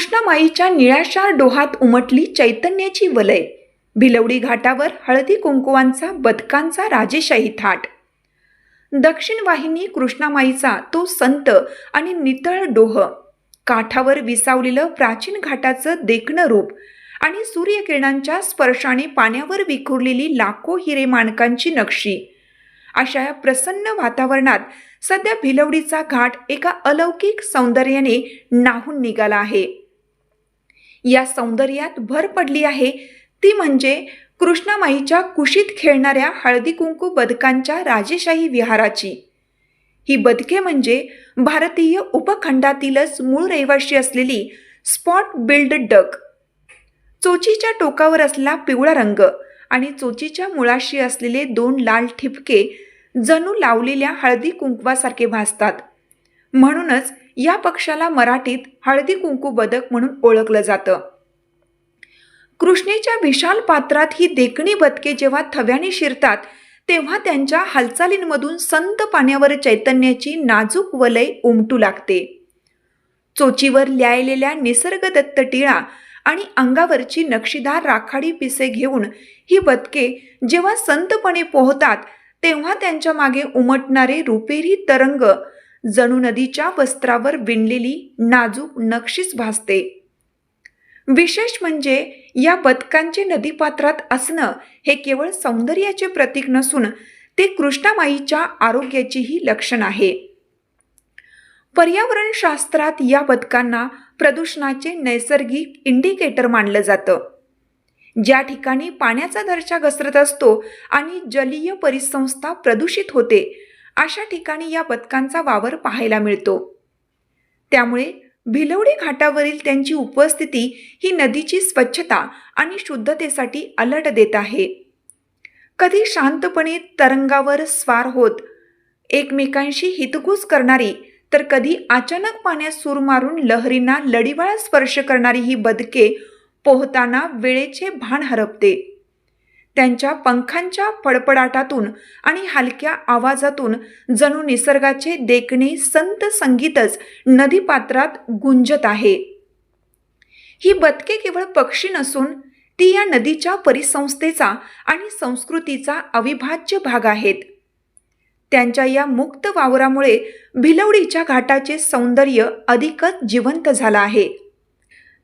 कृष्णामाईच्या निळाशार डोहात उमटली चैतन्याची वलय. भिलवडी घाटावर हळदी कुंकुवांचा बदकांचा राजेशाही थाट. दक्षिण वाहिनी कृष्णामाईचा तो संत आणि नितळ डोह. काठावर विसावलेलं प्राचीन घाटाचं देखणं रूप आणि सूर्यकिरणांच्या स्पर्शाने पाण्यावर विखुरलेली लाखो हिरे माणकांची नक्षी. अशा या प्रसन्न वातावरणात सध्या भिलवडीचा घाट एका अलौकिक सौंदर्याने नाहून निघाला आहे. या सौंदर्यात भर पडली आहे. ती म्हणजे कृष्णामाईच्या कुशीत खेळणाऱ्या हळदी कुंकू बदकांच्या राजेशाही विहाराची. ही बदके म्हणजे भारतीय उपखंडातीलच मूळ रहिवाशी असलेली स्पॉट बिल्ड डक. चोचीच्या टोकावर असला पिवळा रंग आणि चोचीच्या मुळाशी असलेले दोन लाल ठिपके जणू लावलेल्या हळदी कुंकवासारखे भासतात. म्हणूनच या पक्षाला मराठीत हळदी कुंकू बदक म्हणून ओळखलं जातं. कृष्णेच्या विशाल पात्रात ही देखणी बदके जेव्हा थव्याने शिरतात तेव्हा त्यांच्या हालचालींमधून संत पाण्यावर चैतन्याची नाजूक वलय उमटू लागते. चोचीवर ल्यायलेल्या निसर्गदत्त टिळा आणि अंगावरची नक्षीदार राखाडी पिसे घेऊन ही बदके जेव्हा संतपणे पोहतात तेव्हा त्यांच्या मागे उमटणारे रुपेरी तरंग जणू नदीच्या वस्त्रावर विणलेली नाजूक नक्षीच भासते. विशेष म्हणजे या बदकांचे नदीपात्रात असणं हे केवळ सौंदर्याचे प्रतीक नसून ते कृष्णामाईच्या आरोग्याचीही लक्षण आहे. पर्यावरणशास्त्रात या बदकांना प्रदूषणाचे नैसर्गिक इंडिकेटर मानलं जातं. ज्या ठिकाणी पाण्याचा दर्जा घसरत असतो आणि जलीय परिसंस्था प्रदूषित होते अशा ठिकाणी या बदकांचा वावर पाहायला मिळतो. त्यामुळे भिलवडी घाटावरील त्यांची उपस्थिती ही नदीची स्वच्छता आणि शुद्धतेसाठी अलर्ट देत आहे. कधी शांतपणे तरंगावर स्वार होत एकमेकांशी हितगुज करणारी तर कधी अचानक पाण्यात सूर मारून लहरींना लढीवाळा स्पर्श करणारी ही बदके पोहताना वेळेचे भान हरपते. त्यांच्या पंखांच्या फडफडाटातून आणि हलक्या आवाजातून जणू निसर्गाचे देखणे संत संगीतच नदीपात्रात गुंजत आहे. ही बदके केवळ पक्षी नसून ती या नदीच्या परिसंस्थेचा आणि संस्कृतीचा अविभाज्य भाग आहेत. त्यांच्या या मुक्त वावरामुळे भिलवडीच्या घाटाचे सौंदर्य अधिकच जिवंत झालं आहे.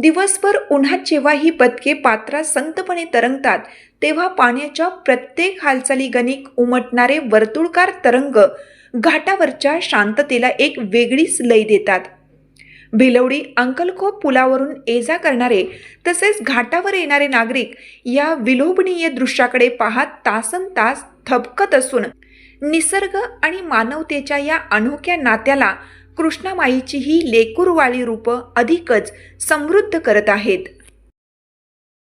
दिवसभर उन्हात जेव्हा ही बदके पात्रात संतपणे तरंगतात तेव्हा पाण्याच्या प्रत्येक हालचाली गणिक उमटणारे वर्तुळकार तरंग घाटावरच्या शांततेला एक वेगळीच लय देतात. भिलवडी अंकलखोप पुलावरून ये जा करणारे तसेच घाटावर येणारे नागरिक या विलोभनीय दृश्याकडे पाहत तासन तास थबकत असून निसर्ग आणि मानवतेच्या या अनोख्या नात्याला कृष्णामाईची ही लेकूरवाळी रूपं अधिकच समृद्ध करत आहेत.